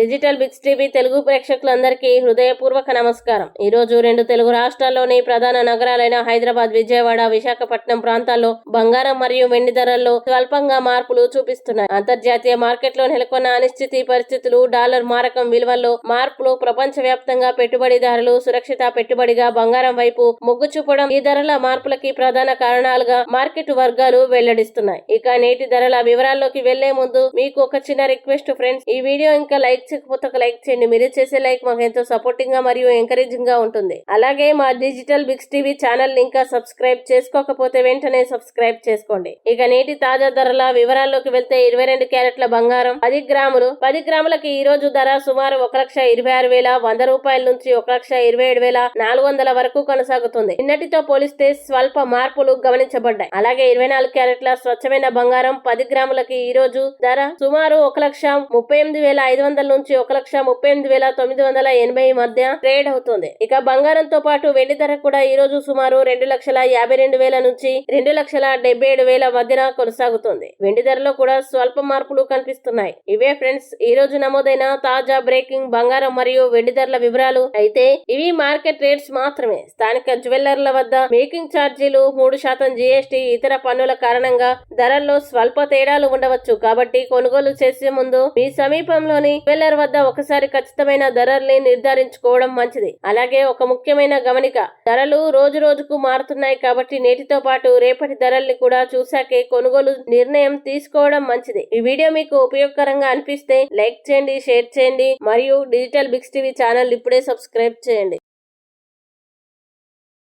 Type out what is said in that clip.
Digital bigs TV Telugu ప్రేక్షకులందరికీ హృదయపూర్వక నమస్కారం. ఈరోజు రెండు తెలుగు రాష్ట్రాల్లోని ప్రధాన నగరాలైన హైదరాబాద్ విజయవాడ విశాఖపట్నం ప్రాంతాల్లో బంగారం మరియు వెండి ధరల్లో స్వల్పంగా మార్పులు చూపిస్తున్నాయి. అంతర్జాతీయ మార్కెట్లో నెలకొన్న అనిశ్చితి పరిస్థితులు డాలర్ మారకం విలువల్లో మార్పులు ప్రపంచ వ్యాప్తంగా పెట్టుబడిదారులు సురక్షిత పెట్టుబడిగా బంగారం వైపు మొగ్గు చూపడం ఈ ధరల మార్పులకి ప్రధాన కారణాలుగా మార్కెట్ వర్గాలు వెల్లడిస్తున్నాయి. ఇక నేటి ధరల వివరాల్లోకి వెళ్ళే ముందు మీకు ఒక చిన్న రిక్వెస్ట్ ఫ్రెండ్స్ ఈ వీడియో ఇంకా లైక్ చేయకపోతే ఒక లైక్ చేయండి. మీరు చేసే లైక్ మాకు ఎంతో సపోర్టింగ్గా మరియు ఎంకరేజింగ్గా ఉంటుంది. అలాగే మా డిజిటల్ బిగ్స్ టీవీ ఛానల్ ఇంకా సబ్స్క్రైబ్ చేసుకోకపోతే వెంటనే సబ్స్క్రైబ్ చేసుకోండి. ఇక నేటి తాజా ధరల వివరాల్లోకి వెళ్తే ఇరవై రెండు క్యారెట్ల బంగారం పది గ్రాములు పది గ్రాములకి ఈ రోజు ధర సుమారు ఒక లక్ష ఇరవై ఆరు వేల వంద రూపాయల నుంచి ఒక లక్ష ఇరవై ఏడు వేల నాలుగు వందల వరకు కొనసాగుతుంది. నిన్నటితో పోలిస్తే స్వల్ప మార్పులు గమనించబడ్డాయి. అలాగే ఇరవై నాలుగు క్యారెట్ల స్వచ్ఛమైన బంగారం పది గ్రాములకి ఈ రోజు ధర సుమారు ఒక లక్ష ముప్పై ఎనిమిది వేల ఐదు వందల నుంచి ఒక లక్ష ముప్పై ఎనిమిది వేల తొమ్మిది వందల ఎనభై మధ్య ట్రేడ్ అవుతుంది. ఇక బంగారంతో పాటు వెండి ధర కూడా ఈ రోజు సుమారు రెండు లక్షల యాభై రెండు వేల నుంచి రెండు లక్షల డెబ్బై ఏడు వేల మధ్యన కొనసాగుతుంది. వెండి ధరలో కూడా స్వల్ప మార్పులు కనిపిస్తున్నాయి. ఇవే ఫ్రెండ్స్ ఈ రోజు నమోదైన తాజా బ్రేకింగ్ బంగారం మరియు వెండి ధరల వివరాలు. అయితే ఇవి మార్కెట్ రేట్స్ మాత్రమే. స్థానిక జ్యువెల్లర్ల వద్ద మేకింగ్ ఛార్జీలు మూడు శాతం జీఎస్టీ ఇతర పన్నుల కారణంగా ధరల్లో స్వల్ప తేడాలు ఉండవచ్చు. కాబట్టి కొనుగోలు చేసే ముందు మీ సమీపంలోని జ్యువెల్లర్ వద్ద ఒకసారి ఖచ్చితమైన ధరల్ని నిర్ధారించుకోవడం మంచిది. అలాగే ఒక ముఖ్యమైన గమనిక ధరలు రోజు రోజుకు మారుతున్నాయి కాబట్టి నేటితో పాటు రేపటి ధరల్ని కూడా చూశాకే కొనుగోలు నిర్ణయం తీసుకోవడం మంచిది. ఈ వీడియో మీకు ఉపయోగకరంగా అనిపిస్తే లైక్ చేయండి షేర్ చేయండి మరియు డిజిటల్ బిక్స్ టీవీ ఛానల్ ఇప్పుడే సబ్స్క్రైబ్ చేయండి.